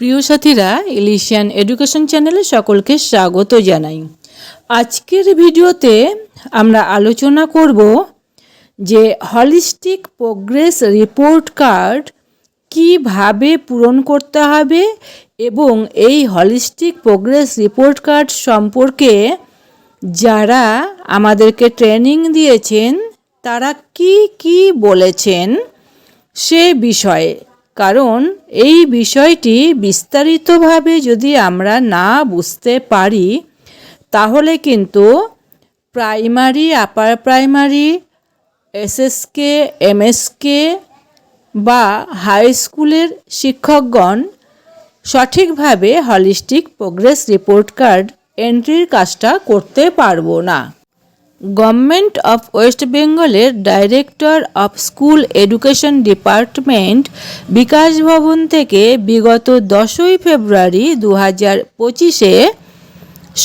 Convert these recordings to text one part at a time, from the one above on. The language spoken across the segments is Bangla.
প্রিয় সাথীরা ইলিশিয়ান এডুকেশন চ্যানেলে সকলকে স্বাগত জানাই। আজকের ভিডিওতে আমরা আলোচনা করব যে হলিস্টিক প্রোগ্রেস রিপোর্ট কার্ড কীভাবে পূরণ করতে হবে এবং এই হলিস্টিক প্রোগ্রেস রিপোর্ট কার্ড সম্পর্কে যারা আমাদেরকে ট্রেনিং দিয়েছেন, তারা কি কি বলেছেন সে বিষয়ে কারণ এই বিষয়টি বিস্তারিতভাবে যদি আমরা না বুঝতে পারি, তাহলে কিন্তু primary, upper primary, SSK, MSK বা হাই স্কুলের শিক্ষকগণ সঠিকভাবে হলিস্টিক প্রোগ্রেস রিপোর্ট কার্ড এন্ট্রির কাজটা করতে পারব না। গভর্নমেন্ট অফ ওয়েস্ট বেঙ্গলের director of school education department Bikash Bhavan থেকে বিগত দশই ফেব্রুয়ারি দু হাজার পঁচিশে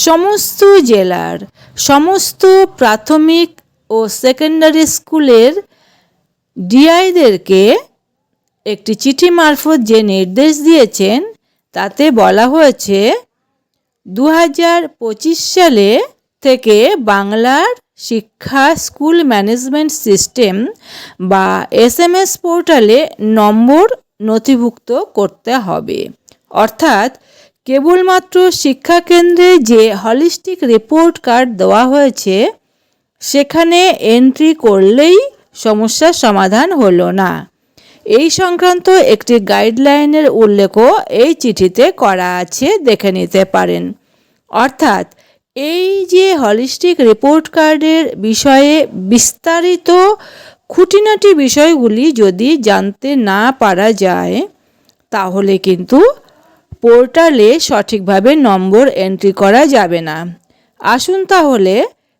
সমস্ত জেলার সমস্ত প্রাথমিক ও সেকেন্ডারি স্কুলের ডিআইদেরকে একটি চিঠি মারফত যে নির্দেশ দিয়েছেন, তাতে বলা হয়েছে দু হাজার পঁচিশ সালে থেকে বাংলার শিক্ষা স্কুল ম্যানেজমেন্ট সিস্টেম বা এসএমএস পোর্টালে নম্বর নথিভুক্ত করতে হবে। অর্থাৎ কেবলমাত্র শিক্ষাকেন্দ্রে যে হলিস্টিক রিপোর্ট কার্ড দেওয়া হয়েছে, সেখানে এন্ট্রি করলেই সমস্যার সমাধান হলো না। এই সংক্রান্ত একটি গাইডলাইনের উল্লেখও এই চিঠিতে করা আছে, দেখে নিতে পারেন। অর্থাৎ এই যে হলিস্টিক রিপোর্ট কার্ডের বিষয়ে বিস্তারিত খুঁটিনাটি বিষয়গুলি যদি জানতে না পারা যায়, তাহলে কিন্তু পোর্টালে সঠিকভাবে নম্বর এন্ট্রি করা যাবে না। আসুন তাহলে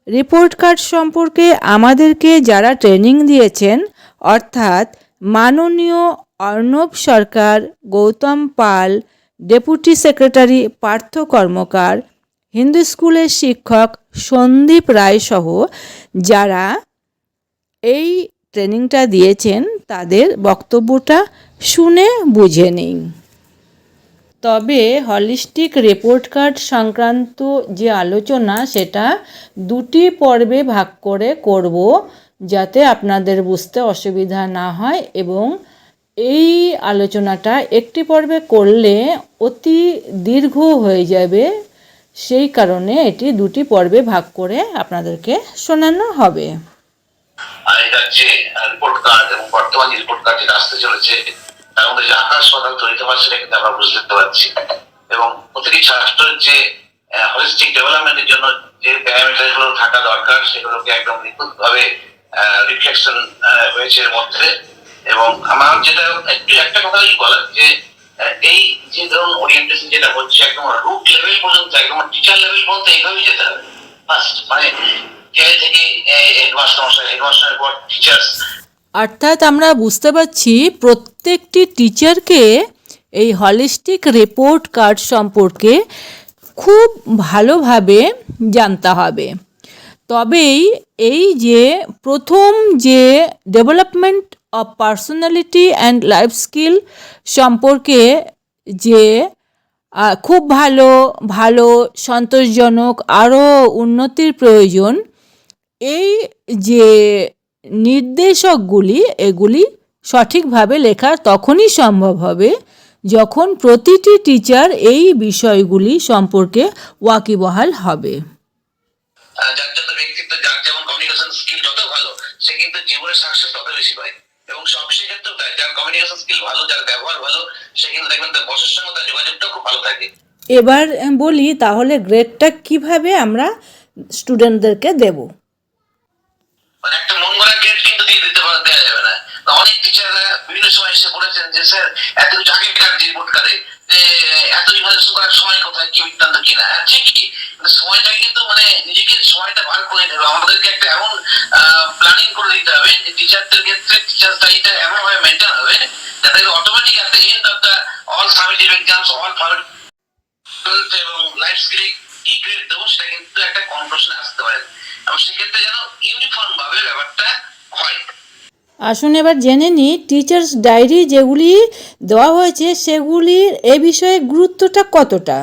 রিপোর্ট কার্ড সম্পর্কে আমাদেরকে যারা ট্রেনিং দিয়েছেন, অর্থাৎ মাননীয় অর্ণব সরকার, গৌতম পাল ডেপুটি সেক্রেটারি পার্থ কর্মকার হিন্দু স্কুলের শিক্ষক সন্দীপ রায় সহ যারা এই ট্রেনিংটা দিয়েছেন, তাদের বক্তব্যটা শুনে বুঝে নিন। তবে হলিস্টিক রিপোর্ট কার্ড সংক্রান্ত যে আলোচনা, সেটা দুটি পর্বে ভাগ করে করব যাতে আপনাদের বুঝতে অসুবিধা না হয় এবং এই আলোচনাটা একটি পর্বে করলে অতি দীর্ঘ হয়ে যাবে। সেই কারণে এটি দুটি পর্বে ভাগ করে আপনাদেরকে শোনানো হবে। আগেকার যে রিপোর্ট এবং বর্তমান যে রিপোর্ট আসতে চলেছে, তার মধ্যে আকাশ সেটা কিন্তু আমরা বুঝতে পারছি। এবং প্রতিটি যে হলিস্টিক ডেভেলপমেন্টের জন্য যে প্যারামিটারগুলো থাকা দরকার, সেগুলোকে একদম নিখুঁত ভাবে রিফ্লেকশন হয়েছে এর মধ্যে। এবং আমার যেটা একটু একটা কথাই বলার যে এই যে ধরুন ওরিয়েন্টেশন যেটা হচ্ছে একদম রুট লেভেল পর্যন্ত, একদম টিচার লেভেল পর্যন্ত এইভাবেই যেতে হবে। ফার্স্ট মানে জেলে থেকে হেডমাস্টার মশাই পর টিচার্স অর্থাৎ আমরা বুঝতে পারছি প্রত্যেকটি টিচারকে এই হলিস্টিক রিপোর্ট কার্ড সম্পর্কে খুব ভালোভাবে জানতে হবে। তবেই এই যে প্রথম যে development of personality and life skill সম্পর্কে যে খুব ভালো ভালো, সন্তোষজনক আরও উন্নতির প্রয়োজন, এই যে নির্দেশকগুলি, এগুলি সঠিকভাবে লেখা তখনই সম্ভব হবে যখন প্রতিটি টিচার এই বিষয়গুলি সম্পর্কে ওয়াকিবহাল হবে। যার ব্যক্তিত্ব, যার যেমন কমিউনিকেশন স্কিল যত ভালো, সে কিন্তু সাকসেস তত বেশি পায়। এবং সব তাই। যার কমিউনিকেশন স্কিল ভালো যার ব্যবহার ভালো সে কিন্তু দেখবেন তার বসের সঙ্গে তার যোগাযোগটা খুব ভালো থাকে। এবার বলি তাহলে গ্রেডটা কীভাবে আমরা স্টুডেন্টদেরকে দেব? মানে একটা মন গড়া গ্রেড কিন্তু দিয়ে দিতে পারা দেওয়া যাবে না। অনেক টিচাররা বিভিন্ন সময় এসে বলেছেন যে স্যার এত কিছু আগে রিপোর্ট করে এত ইভালুয়েশন করার সময় কোথায়, কি বৃত্তান্ত কিনা হ্যাঁ ঠিকই। সময়টাকে কিন্তু মানে নিজেকে সময়টা ভাগ করে নিতে আমাদেরকে একটা এমন প্ল্যানিং করে দিতে হবে টিচারদের ক্ষেত্রে টিচার স্টাডিটা এমন ভাবে মেনটেন হবে যাতে অটোমেটিক একটা end of the all summative exams all এবং লাইফ স্কিলে কি গ্রেড দেবো সেটা কিন্তু একটা কনক্লুশনে আসতে পারে। এবং সেক্ষেত্রে যেন ইউনিফর্ম ভাবে ব্যাপারটা হয়। আসুন এবার জেনে নিই টিচার্স ডায়েরি যেগুলি দেওয়া হয়েছে সেগুলির এ বিষয়ে গুরুত্বটা কতটা?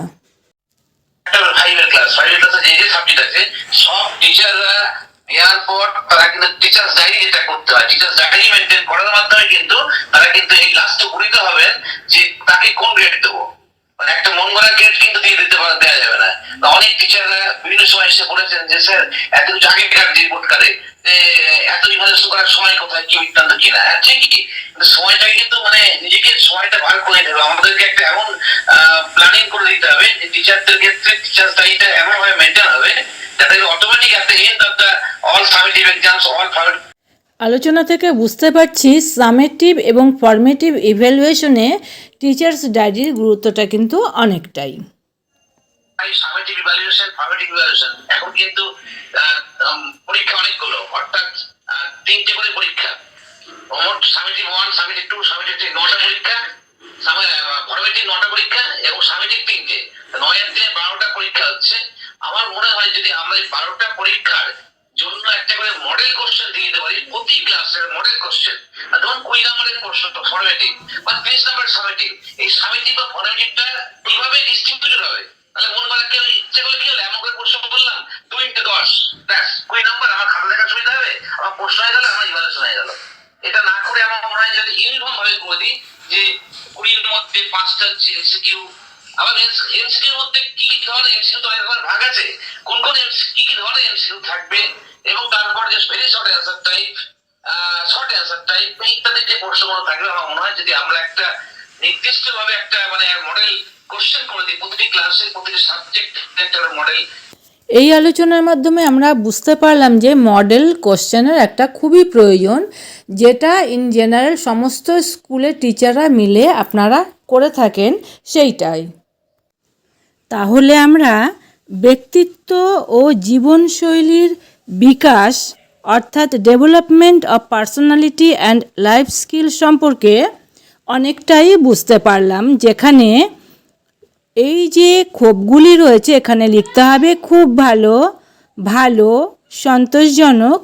ক্লাস আছে, সব তারা কিন্তু টিচার্স ডায়েরি করতে হয় টিচার্স ডায়েরি মাধ্যমে কিন্তু তারা কিন্তু এই লাস্টে উপনীত হবেন যে তাকে কোন গ্রেড দেবো। মানে একটা মন গড়া গ্রেড কিন্তু দিয়ে দিতে পারা দেওয়া যাবে না। অনেক টিচাররা বিভিন্ন সময় এসে বলেছেন যে, স্যার, এত কিছু যে রিপোর্ট কার্ডে এত ইভালুয়েশন করার সময় কোথায়, কি বৃত্তান্ত কিনা হ্যাঁ ঠিকই সময়টাকে কিন্তু মানে নিজেকে সময়টা ভাগ করে নিতে হবে আমাদেরকে একটা এমন প্ল্যানিং করে দিতে হবে যে টিচারদের ক্ষেত্রে টিচার্স ডায়েরিটা এমন ভাবে মেনটেন হবে যাতে অটোমেটিক একটা end of the all summative exams all আলোচনা থেকে বুঝতে পারছি সামেটিভ এবং ফর্মেটিভ ইভ্যালুয়েশনে টিচার্স ডায়েরির গুরুত্বটা কিন্তু অনেকটাই। এখন কিন্তু পরীক্ষা অনেকগুলো, অর্থাৎ তিনটে করে পরীক্ষা। ওয়ান টু নটা পরীক্ষা নটা পরীক্ষা এবং তিনটে। নয় আর বারোটা পরীক্ষা হচ্ছে। আমার মনে হয় যদি আমরা এই বারোটা পরীক্ষার জন্য একটা করে মডেল কোশ্চেন দিয়ে দিতে পারি। প্রতি ক্লাসের মডেল কোশ্চেন যেমন কুড়ি নম্বরের প্রশ্ন ফর্মেটিভ বা তিরিশ নম্বর সামেটিভ এই সামেটিভ বা ফর্মেটিভটা কীভাবে ডিস্ট্রিবিউটেড হবে? তাহলে কেউ ইচ্ছে করলে কি হলো? এমন করে করলাম দুই ইন্টু দশ। ব্যাস, কুড়ি নম্বর আমার খাতা দেখার সুবিধা হবে? আমার প্রশ্ন হয়ে গেল, আমার ইভালুয়েশন হয়ে গেল। এটা না করে আমার মনে হয় যদি ইউনিফর্ম ভাবে করে দিই, যে কুড়ির মধ্যে পাঁচটা হচ্ছে এমসিকিউ আবার মধ্যে কি কি ধরনের ভাগ আছে? কোন কোন কি কি ধরনের থাকবে? এবং তারপর যে very short type short type ইত্যাদি যে প্রশ্নগুলো থাকবে, আমার মনে হয় যদি আমরা একটা নির্দিষ্ট ভাবে একটা মানে মডেল কোশ্চেন করে দিই, প্রতিটি ক্লাসে প্রতিটি সাবজেক্ট একটা মডেল এই আলোচনার মাধ্যমে আমরা বুঝতে পারলাম যে মডেল কোশ্চেনের একটা খুবই প্রয়োজন, যেটা ইন জেনারেল সমস্ত স্কুলের টিচাররা মিলে আপনারা করে থাকেন সেইটাই। তাহলে আমরা ব্যক্তিত্ব ও জীবনশৈলীর বিকাশ, অর্থাৎ development of personality and life skill সম্পর্কে অনেকটাই বুঝতে পারলাম, যেখানে এই যে ক্ষোভগুলি রয়েছে এখানে লিখতে হবে, খুব ভালো ভালো, সন্তোষজনক,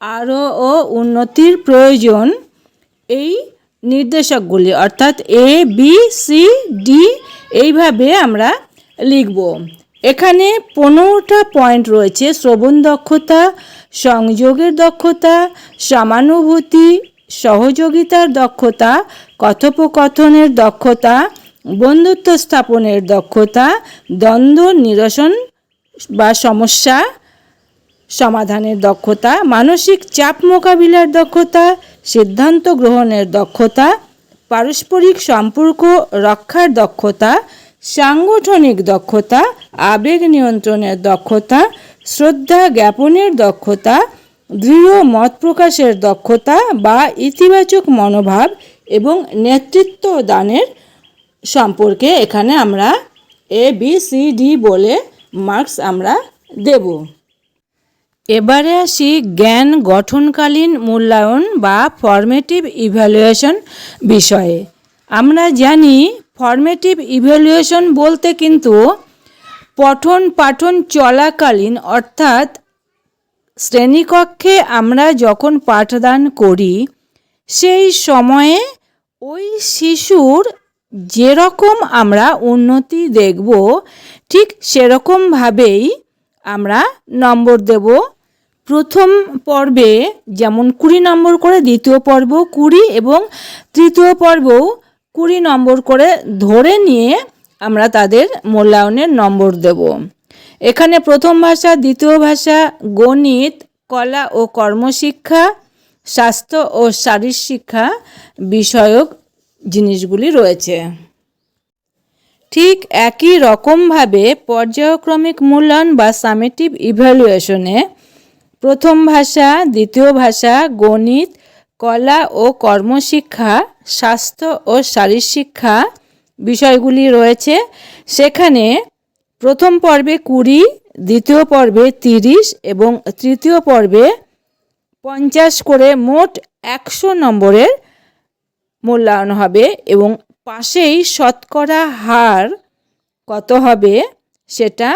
আরও ও উন্নতির প্রয়োজন, এই নির্দেশকগুলি, অর্থাৎ এ বি সি ডি এইভাবে আমরা লিখব। এখানে পনেরোটা পয়েন্ট রয়েছে, শ্রবণ দক্ষতা, সংযোগের দক্ষতা, সমানুভূতি, সহযোগিতার দক্ষতা, কথোপকথনের দক্ষতা, বন্ধুত্ব স্থাপনের দক্ষতা, দ্বন্দ্ব নিরসন বা সমস্যা সমাধানের দক্ষতা, মানসিক চাপ মোকাবিলার দক্ষতা, সিদ্ধান্ত গ্রহণের দক্ষতা, পারস্পরিক সম্পর্ক রক্ষার দক্ষতা সাংগঠনিক দক্ষতা, আবেগ নিয়ন্ত্রণের দক্ষতা, শ্রদ্ধা জ্ঞাপনের দক্ষতা, দৃঢ় মত প্রকাশের দক্ষতা বা ইতিবাচক মনোভাব এবং নেতৃত্ব দানের সম্পর্কে এখানে আমরা এ বি সি ডি বলে মার্কস আমরা দেব। এবারে আসি জ্ঞান গঠনকালীন মূল্যায়ন বা ফর্মেটিভ ইভ্যালুয়েশন বিষয়ে। আমরা জানি ফর্মেটিভ ইভ্যালুয়েশন বলতে কিন্তু পঠন পাঠন চলাকালীন অর্থাৎ শ্রেণীকক্ষে আমরা যখন পাঠদান করি, সেই সময়ে ওই শিশুর যেরকম আমরা উন্নতি দেখব, ঠিক সেরকমভাবেই আমরা নম্বর দেব। প্রথম পর্বে যেমন কুড়ি নম্বর করে দ্বিতীয় পর্ব, কুড়ি এবং তৃতীয় পর্বও কুড়ি নম্বর করে ধরে নিয়ে আমরা তাদের মূল্যায়নের নম্বর দেব। এখানে প্রথম ভাষা, দ্বিতীয় ভাষা, গণিত, কলা ও কর্মশিক্ষা, স্বাস্থ্য ও শারীর শিক্ষা বিষয়ক জিনিসগুলি রয়েছে। ঠিক একই রকমভাবে পর্যায়ক্রমিক মূল্যায়ন বা সামেটিভ ইভ্যালুয়েশনে প্রথম ভাষা, দ্বিতীয় ভাষা, গণিত কলা ও কর্মশিক্ষা, স্বাস্থ্য ও শারীর শিক্ষা বিষয়গুলি রয়েছে। সেখানে প্রথম পর্বে কুড়ি, দ্বিতীয় পর্বে তিরিশ এবং তৃতীয় পর্বে পঞ্চাশ করে মোট একশো নম্বরের মূল্যায়ন হবে এবং পাশেই শতকরা হার কত হবে সেটা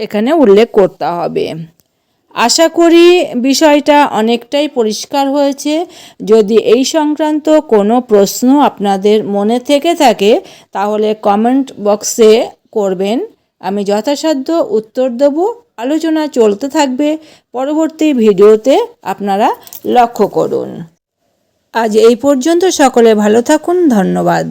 এখানে উল্লেখ করতে হবে। আশা করি বিষয়টা অনেকটাই পরিষ্কার হয়েছে। যদি এই সংক্রান্ত কোনো প্রশ্ন আপনাদের মনে থেকে থাকে, তাহলে কমেন্ট বক্সে করবেন। আমি যথাসাধ্য উত্তর দেব। আলোচনা চলতে থাকবে। পরবর্তী ভিডিওতে আপনারা লক্ষ্য করুন। আজ এই পর্যন্ত সকলে ভালো থাকুন। ধন্যবাদ।